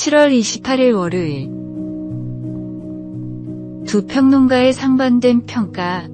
7월 28일 월요일 두 평론가의 상반된 평가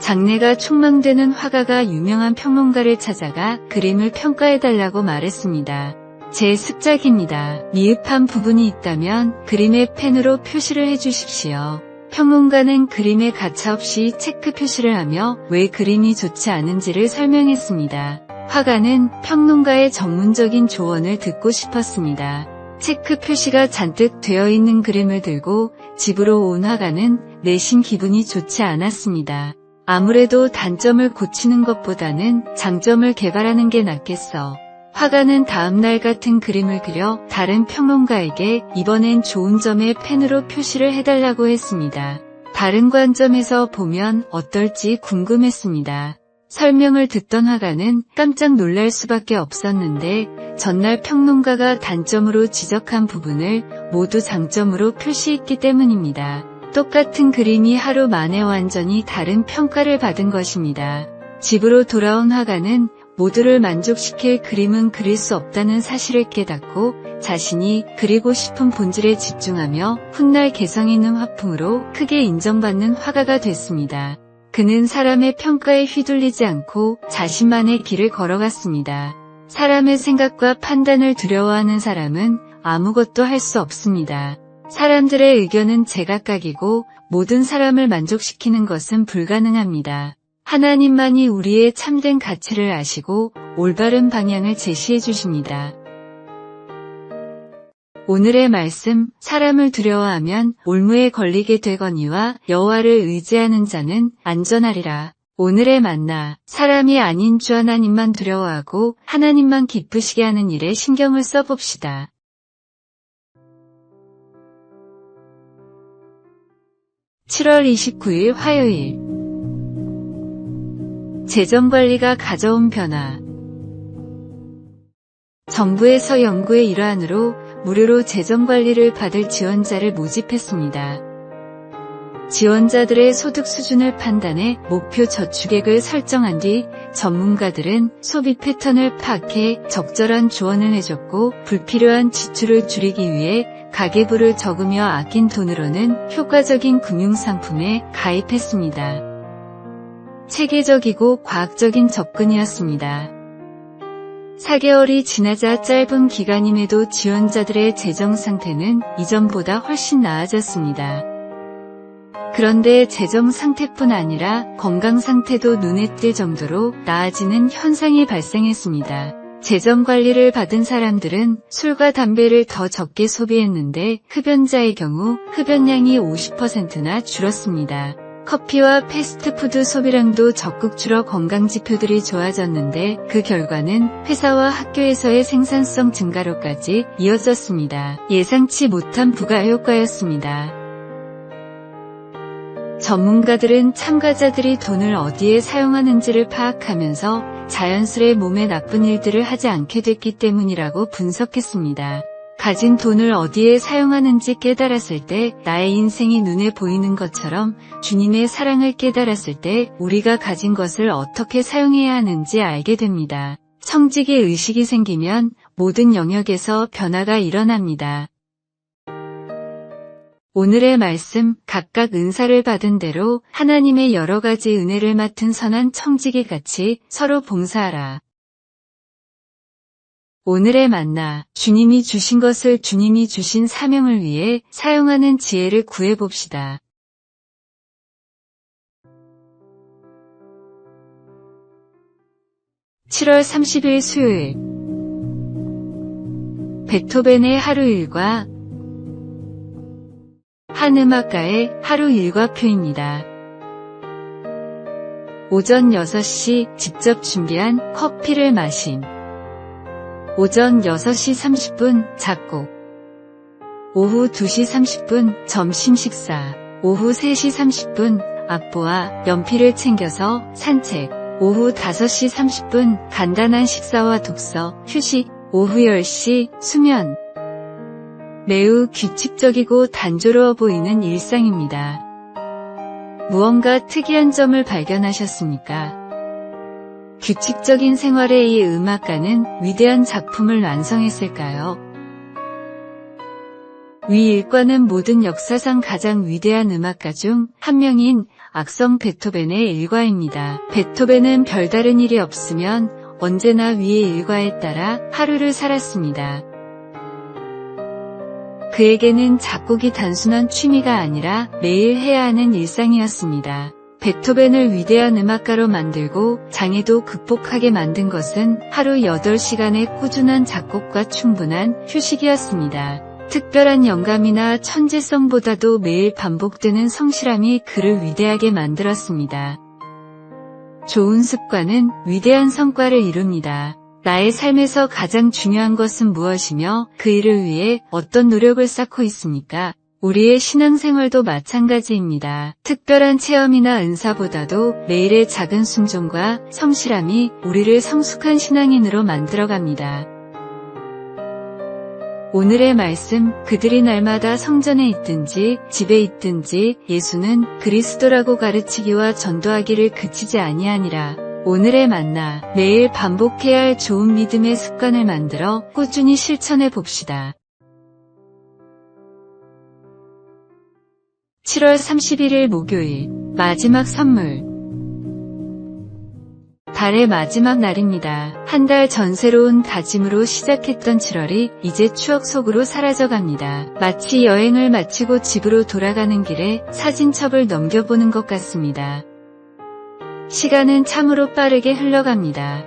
장래가 촉망되는 화가가 유명한 평론가를 찾아가 그림을 평가해달라고 말했습니다. 제 습작입니다. 미흡한 부분이 있다면 그림에 펜으로 표시를 해주십시오. 평론가는 그림에 가차없이 체크 표시를 하며 왜 그림이 좋지 않은지를 설명했습니다. 화가는 평론가의 전문적인 조언을 듣고 싶었습니다. 체크 표시가 잔뜩 되어 있는 그림을 들고 집으로 온 화가는 내심 기분이 좋지 않았습니다. 아무래도 단점을 고치는 것보다는 장점을 개발하는 게 낫겠어. 화가는 다음날 같은 그림을 그려 다른 평론가에게 이번엔 좋은 점에 펜으로 표시를 해달라고 했습니다. 다른 관점에서 보면 어떨지 궁금했습니다. 설명을 듣던 화가는 깜짝 놀랄 수밖에 없었는데 전날 평론가가 단점으로 지적한 부분을 모두 장점으로 표시했기 때문입니다. 똑같은 그림이 하루 만에 완전히 다른 평가를 받은 것입니다. 집으로 돌아온 화가는 모두를 만족시킬 그림은 그릴 수 없다는 사실을 깨닫고 자신이 그리고 싶은 본질에 집중하며 훗날 개성 있는 화풍으로 크게 인정받는 화가가 됐습니다. 그는 사람의 평가에 휘둘리지 않고 자신만의 길을 걸어갔습니다. 사람의 생각과 판단을 두려워하는 사람은 아무것도 할 수 없습니다. 사람들의 의견은 제각각이고 모든 사람을 만족시키는 것은 불가능합니다. 하나님만이 우리의 참된 가치를 아시고 올바른 방향을 제시해 주십니다. 오늘의 말씀 사람을 두려워하면 올무에 걸리게 되거니와 여호와를 의지하는 자는 안전하리라. 오늘의 만나 사람이 아닌 주 하나님만 두려워하고 하나님만 기쁘시게 하는 일에 신경을 써봅시다. (7월 29일) 화요일 재정관리가 가져온 변화 정부에서 연구의 일환으로 무료로 재정관리를 받을 지원자를 모집했습니다. 지원자들의 소득 수준을 판단해 목표 저축액을 설정한 뒤 전문가들은 소비 패턴을 파악해 적절한 조언을 해줬고 불필요한 지출을 줄이기 위해 가계부를 적으며 아낀 돈으로는 효과적인 금융상품에 가입했습니다. 체계적이고 과학적인 접근이었습니다. 4개월이 지나자 짧은 기간임에도 지원자들의 재정 상태는 이전보다 훨씬 나아졌습니다. 그런데 재정 상태뿐 아니라 건강 상태도 눈에 띌 정도로 나아지는 현상이 발생했습니다. 재정 관리를 받은 사람들은 술과 담배를 더 적게 소비했는데 흡연자의 경우 흡연량이 50%나 줄었습니다. 커피와 패스트푸드 소비량도 적극 줄어 건강 지표들이 좋아졌는데 그 결과는 회사와 학교에서의 생산성 증가로까지 이어졌습니다. 예상치 못한 부가효과였습니다. 전문가들은 참가자들이 돈을 어디에 사용하는지를 파악하면서 자연스레 몸에 나쁜 일들을 하지 않게 됐기 때문이라고 분석했습니다. 가진 돈을 어디에 사용하는지 깨달았을 때 나의 인생이 눈에 보이는 것처럼 주님의 사랑을 깨달았을 때 우리가 가진 것을 어떻게 사용해야 하는지 알게 됩니다. 청직의 의식이 생기면 모든 영역에서 변화가 일어납니다. 오늘의 말씀 각각 은사를 받은 대로 하나님의 여러 가지 은혜를 맡은 선한 청지기 같이 서로 봉사하라. 오늘의 만나 주님이 주신 것을 주님이 주신 사명을 위해 사용하는 지혜를 구해봅시다. (7월 30일) 수요일 베토벤의 하루 일과 한 음악가의 하루 일과 표입니다. 오전 6시 직접 준비한 커피를 마신 오전 6시 30분 작곡 오후 2시 30분 점심 식사 오후 3시 30분 악보와 연필을 챙겨서 산책 오후 5시 30분 간단한 식사와 독서 휴식 오후 10시 수면 매우 규칙적이고 단조로워 보이는 일상입니다. 무언가 특이한 점을 발견하셨습니까? 규칙적인 생활의 이 음악가는 위대한 작품을 완성했을까요? 위 일과는 모든 역사상 가장 위대한 음악가 중 한 명인 악성 베토벤의 일과입니다. 베토벤은 별다른 일이 없으면 언제나 위의 일과에 따라 하루를 살았습니다. 그에게는 작곡이 단순한 취미가 아니라 매일 해야 하는 일상이었습니다. 베토벤을 위대한 음악가로 만들고 장애도 극복하게 만든 것은 하루 8시간의 꾸준한 작곡과 충분한 휴식이었습니다. 특별한 영감이나 천재성보다도 매일 반복되는 성실함이 그를 위대하게 만들었습니다. 좋은 습관은 위대한 성과를 이룹니다. 나의 삶에서 가장 중요한 것은 무엇이며 그 일을 위해 어떤 노력을 쌓고 있습니까? 우리의 신앙생활도 마찬가지입니다. 특별한 체험이나 은사보다도 매일의 작은 순종과 성실함이 우리를 성숙한 신앙인으로 만들어갑니다. 오늘의 말씀, 그들이 날마다 성전에 있든지 집에 있든지 예수는 그리스도라고 가르치기와 전도하기를 그치지 아니하니라. 오늘의 만나, 매일 반복해야 할 좋은 믿음의 습관을 만들어 꾸준히 실천해 봅시다. 7월 31일 목요일, 마지막 선물. 달의 마지막 날입니다. 한 달 전 새로운 다짐으로 시작했던 7월이 이제 추억 속으로 사라져갑니다. 마치 여행을 마치고 집으로 돌아가는 길에 사진첩을 넘겨보는 것 같습니다. 시간은 참으로 빠르게 흘러갑니다.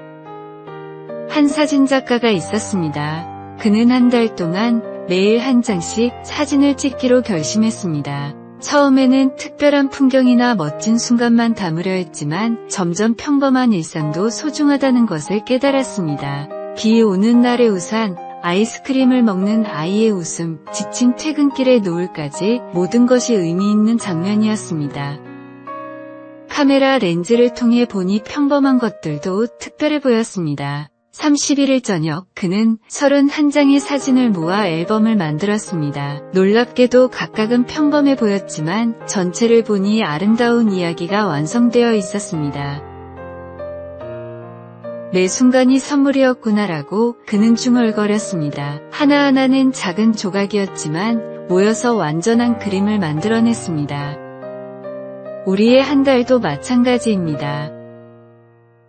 한 사진작가가 있었습니다. 그는 한 달 동안 매일 한 장씩 사진을 찍기로 결심했습니다. 처음에는 특별한 풍경이나 멋진 순간만 담으려 했지만 점점 평범한 일상도 소중하다는 것을 깨달았습니다. 비 오는 날의 우산, 아이스크림을 먹는 아이의 웃음, 지친 퇴근길의 노을까지 모든 것이 의미 있는 장면이었습니다. 카메라 렌즈를 통해 보니 평범한 것들도 특별해 보였습니다. 31일 저녁 그는 31장의 사진을 모아 앨범을 만들었습니다. 놀랍게도 각각은 평범해 보였지만 전체를 보니 아름다운 이야기가 완성되어 있었습니다. 매 순간이 선물이었구나라고 그는 중얼거렸습니다. 하나하나는 작은 조각이었지만 모여서 완전한 그림을 만들어냈습니다. 우리의 한 달도 마찬가지입니다.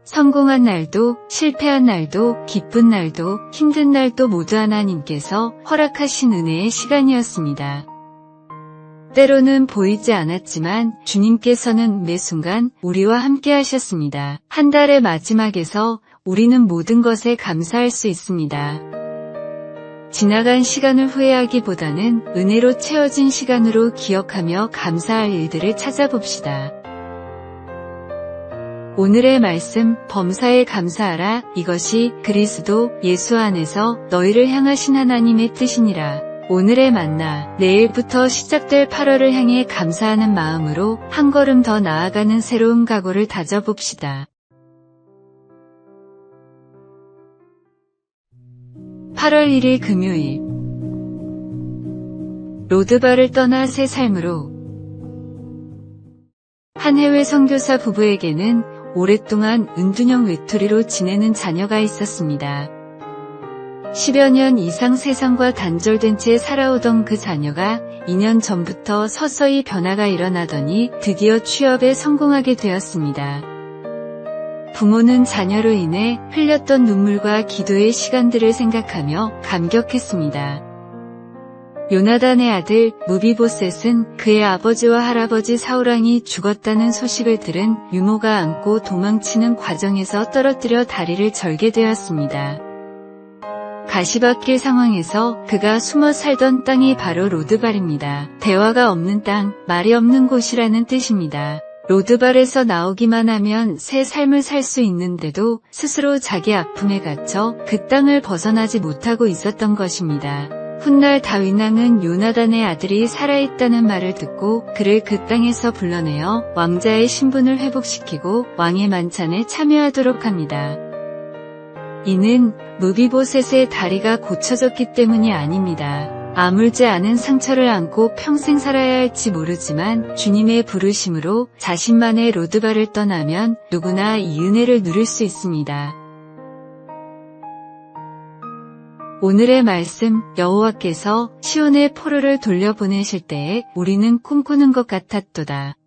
성공한 날도 실패한 날도 기쁜 날도 힘든 날도 모두 하나님께서 허락하신 은혜의 시간이었습니다. 때로는 보이지 않았지만 주님께서는 매 순간 우리와 함께 하셨습니다. 한 달의 마지막에서 우리는 모든 것에 감사할 수 있습니다. 지나간 시간을 후회하기보다는 은혜로 채워진 시간으로 기억하며 감사할 일들을 찾아봅시다. 오늘의 말씀 범사에 감사하라 이것이 그리스도 예수 안에서 너희를 향하신 하나님의 뜻이니라. 오늘의 만나 내일부터 시작될 8월을 향해 감사하는 마음으로 한 걸음 더 나아가는 새로운 각오를 다져봅시다. 8월 1일 금요일 로드바를 떠나 새 삶으로 한 해외 선교사 부부에게는 오랫동안 은둔형 외톨이로 지내는 자녀가 있었습니다. 10여 년 이상 세상과 단절된 채 살아오던 그 자녀가 2년 전부터 서서히 변화가 일어나더니 드디어 취업에 성공하게 되었습니다. 부모는 자녀로 인해 흘렸던 눈물과 기도의 시간들을 생각하며 감격했습니다. 요나단의 아들 무비보셋은 그의 아버지와 할아버지 사우랑이 죽었다는 소식을 들은 유모가 안고 도망치는 과정에서 떨어뜨려 다리를 절게 되었습니다. 가시밭길 상황에서 그가 숨어 살던 땅이 바로 로드발입니다. 대화가 없는 땅, 말이 없는 곳이라는 뜻입니다. 로드발에서 나오기만 하면 새 삶을 살 수 있는데도 스스로 자기 아픔에 갇혀 그 땅을 벗어나지 못하고 있었던 것입니다. 훗날 다윗왕은 요나단의 아들이 살아있다는 말을 듣고 그를 그 땅에서 불러내어 왕자의 신분을 회복시키고 왕의 만찬에 참여하도록 합니다. 이는 무비보셋의 다리가 고쳐졌기 때문이 아닙니다. 아물지 않은 상처를 안고 평생 살아야 할지 모르지만 주님의 부르심으로 자신만의 로드바를 떠나면 누구나 이 은혜를 누릴 수 있습니다. 오늘의 말씀 여호와께서 시온의 포로를 돌려보내실 때에 우리는 꿈꾸는 것 같았도다.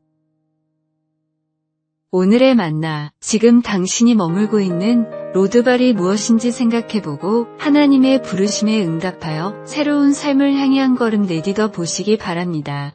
오늘의 만나 지금 당신이 머물고 있는 로드발이 무엇인지 생각해보고 하나님의 부르심에 응답하여 새로운 삶을 향해 한 걸음 내디뎌 보시기 바랍니다.